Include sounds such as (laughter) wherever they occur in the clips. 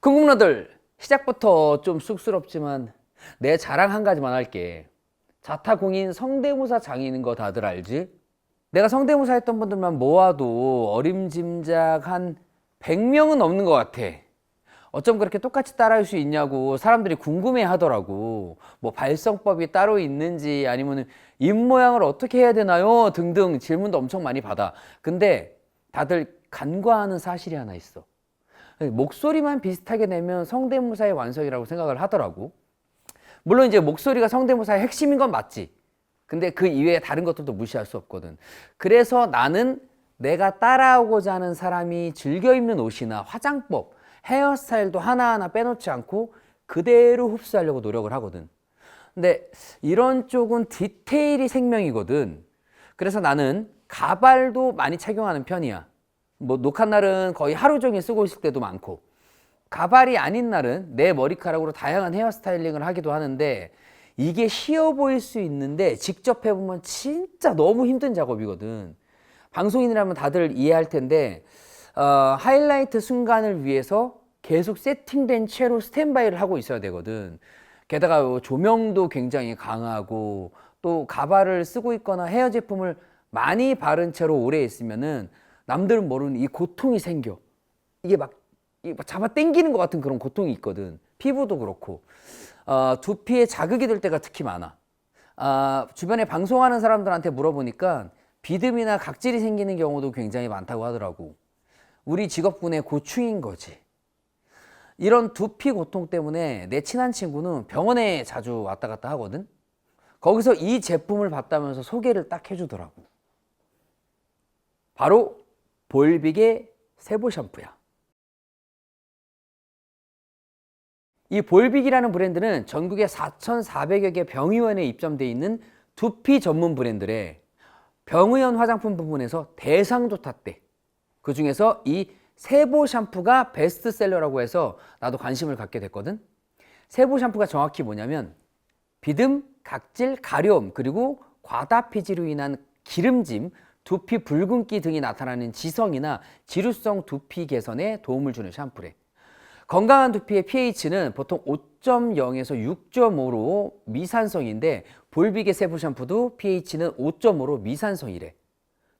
궁금러들 시작부터 좀 쑥스럽지만 내 자랑 한 가지만 할게. 자타공인 성대모사 장인인 거 다들 알지? 내가 성대모사 했던 분들만 모아도 어림짐작 한 100명은 넘는 것 같아. 어쩜 그렇게 똑같이 따라할 수 있냐고 사람들이 궁금해 하더라고. 뭐 발성법이 따로 있는지 아니면 입 모양을 어떻게 해야 되나요? 등등 질문도 엄청 많이 받아. 근데 다들 간과하는 사실이 하나 있어. 목소리만 비슷하게 내면 성대모사의 완성이라고 생각을 하더라고. 물론 이제 목소리가 성대모사의 핵심인 건 맞지. 근데 그 이외에 다른 것들도 무시할 수 없거든. 그래서 나는 내가 따라오고자 하는 사람이 즐겨 입는 옷이나 화장법, 헤어스타일도 하나하나 빼놓지 않고 그대로 흡수하려고 노력을 하거든. 근데 이런 쪽은 디테일이 생명이거든. 그래서 나는 가발도 많이 착용하는 편이야. 뭐 녹화 날은 거의 하루 종일 쓰고 있을 때도 많고 가발이 아닌 날은 내 머리카락으로 다양한 헤어 스타일링을 하기도 하는데 이게 쉬워 보일 수 있는데 직접 해보면 진짜 너무 힘든 작업이거든. 방송인이라면 다들 이해할 텐데 어, 하이라이트 순간을 위해서 계속 세팅된 채로 스탠바이를 하고 있어야 되거든. 게다가 요 조명도 굉장히 강하고 또 가발을 쓰고 있거나 헤어 제품을 많이 바른 채로 오래 있으면은 남들은 모르는 이 고통이 생겨. 이게 막, 이게 막 잡아 당기는 것 같은 그런 고통이 있거든. 피부도 그렇고. 어, 두피에 자극이 될 때가 특히 많아. 아, 주변에 방송하는 사람들한테 물어보니까 비듬이나 각질이 생기는 경우도 굉장히 많다고 하더라고. 우리 직업군의 고충인 거지. 이런 두피 고통 때문에 내 친한 친구는 병원에 자주 왔다 갔다 하거든. 거기서 이 제품을 봤다면서 소개를 딱 해주더라고. 바로 볼빅의 세보 샴푸야. 이 볼빅이라는 브랜드는 전국에 4,400여 개 병의원에 입점돼 있는 두피 전문 브랜드래. 병의원 화장품 부분에서 대상도 탔대. 그 중에서 이 세보 샴푸가 베스트셀러라고 해서 나도 관심을 갖게 됐거든. 세보 샴푸가 정확히 뭐냐면 비듬, 각질, 가려움 그리고 과다 피지로 인한 기름짐, 두피 붉은기 등이 나타나는 지성이나 지루성 두피 개선에 도움을 주는 샴푸래. 건강한 두피의 pH는 보통 5.0에서 6.5로 미산성인데 볼빅의 세부 샴푸도 pH는 5.5로 미산성이래.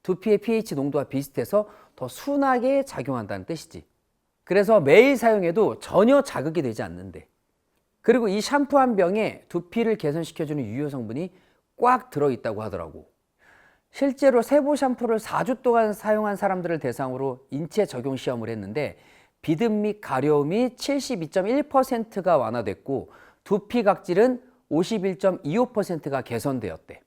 두피의 pH 농도와 비슷해서 더 순하게 작용한다는 뜻이지. 그래서 매일 사용해도 전혀 자극이 되지 않는데. 그리고 이 샴푸 한 병에 두피를 개선시켜주는 유효 성분이 꽉 들어있다고 하더라고. 실제로 세보 샴푸를 4주 동안 사용한 사람들을 대상으로 인체 적용 시험을 했는데 비듬 및 가려움이 72.1%가 완화됐고 두피 각질은 51.25%가 개선되었대.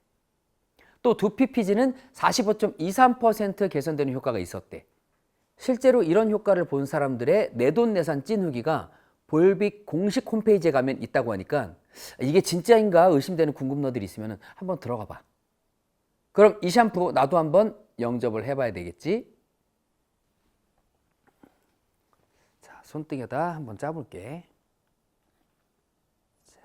또 두피 피지는 45.23% 개선되는 효과가 있었대. 실제로 이런 효과를 본 사람들의 내돈내산 찐 후기가 볼빅 공식 홈페이지에 가면 있다고 하니까 이게 진짜인가 의심되는 궁금너들이 있으면 한번 들어가 봐. 그럼 이 샴푸 나도 한번 영접을 해봐야 되겠지? 자, 손등에다 한번 짜볼게. 자,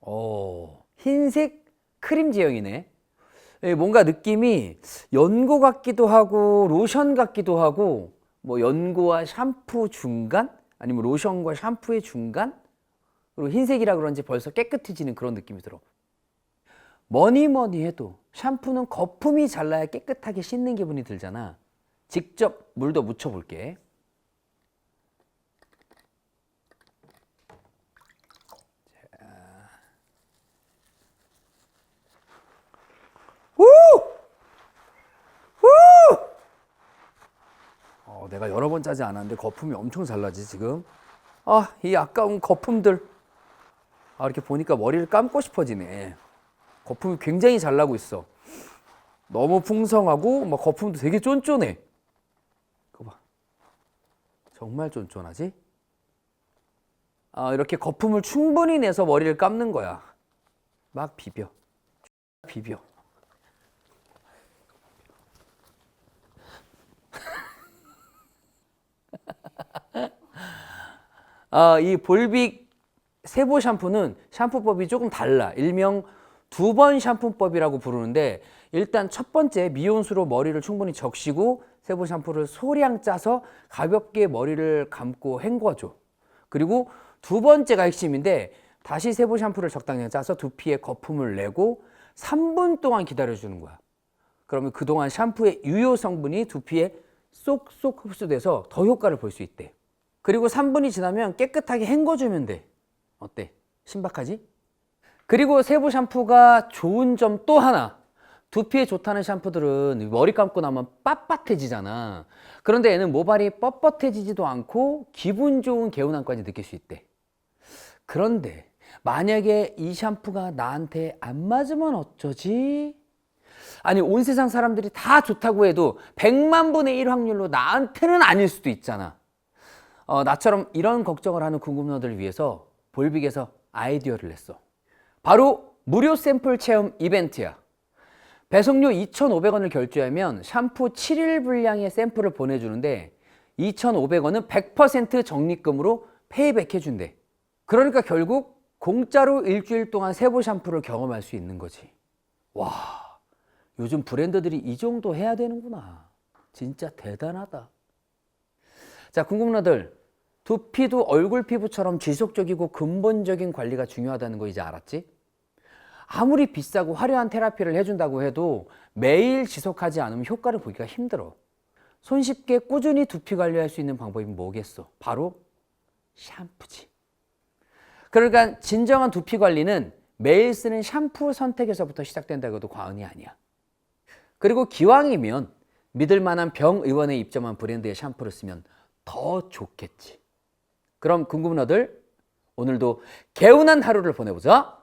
오, 흰색 크림 제형이네. 예, 뭔가 느낌이 연고 같기도 하고 로션 같기도 하고 뭐 연고와 샴푸 중간 아니면 로션과 샴푸의 중간 그리고 흰색이라 그런지 벌써 깨끗해지는 그런 느낌이 들어. 뭐니 뭐니 해도 샴푸는 거품이 잘 나야 깨끗하게 씻는 기분이 들잖아. 직접 물도 묻혀볼게. 어, 내가 여러 번 짜지 않았는데 거품이 엄청 잘 나지 지금. 아, 이 아까운 거품들. 아, 이렇게 보니까 머리를 감고 싶어지네. 거품이 굉장히 잘 나고 있어. 너무 풍성하고 막 거품도 되게 쫀쫀해. 그거 봐. 정말 쫀쫀하지? 아, 이렇게 거품을 충분히 내서 머리를 감는 거야. 막 비벼. 비벼. (laughs) 아, 이 볼빅 세보 샴푸는 샴푸법이 조금 달라. 일명 두 번 샴푸법이라고 부르는데 일단 첫 번째 미온수로 머리를 충분히 적시고 세부 샴푸를 소량 짜서 가볍게 머리를 감고 헹궈줘. 그리고 두 번째가 핵심인데 다시 세부 샴푸를 적당량 짜서 두피에 거품을 내고 3분 동안 기다려주는 거야. 그러면 그동안 샴푸의 유효 성분이 두피에 쏙쏙 흡수돼서 더 효과를 볼 수 있대. 그리고 3분이 지나면 깨끗하게 헹궈주면 돼. 어때? 신박하지? 그리고 세부 샴푸가 좋은 점 또 하나. 두피에 좋다는 샴푸들은 머리 감고 나면 빳빳해지잖아. 그런데 얘는 모발이 뻣뻣해지지도 않고 기분 좋은 개운함까지 느낄 수 있대. 그런데 만약에 이 샴푸가 나한테 안 맞으면 어쩌지? 아니 온 세상 사람들이 다 좋다고 해도 100만 분의 1 확률로 나한테는 아닐 수도 있잖아. 어, 나처럼 이런 걱정을 하는 궁금러들을 위해서 볼빅에서 아이디어를 냈어. 바로 무료 샘플 체험 이벤트야. 배송료 2,500원을 결제하면 샴푸 7일 분량의 샘플을 보내주는데 2,500원은 100% 적립금으로 페이백 해 준대. 그러니까 결국 공짜로 일주일 동안 세부 샴푸를 경험할 수 있는 거지. 와, 요즘 브랜드들이 이 정도 해야 되는구나. 진짜 대단하다. 자, 궁금러들. 두피도 얼굴 피부처럼 지속적이고 근본적인 관리가 중요하다는 거 이제 알았지? 아무리 비싸고 화려한 테라피를 해준다고 해도 매일 지속하지 않으면 효과를 보기가 힘들어. 손쉽게 꾸준히 두피 관리할 수 있는 방법이 뭐겠어? 바로 샴푸지. 그러니까 진정한 두피 관리는 매일 쓰는 샴푸 선택에서부터 시작된다고 해도 과언이 아니야. 그리고 기왕이면 믿을 만한 병 의원에 입점한 브랜드의 샴푸를 쓰면 더 좋겠지. 그럼 궁금러들 오늘도 개운한 하루를 보내보자.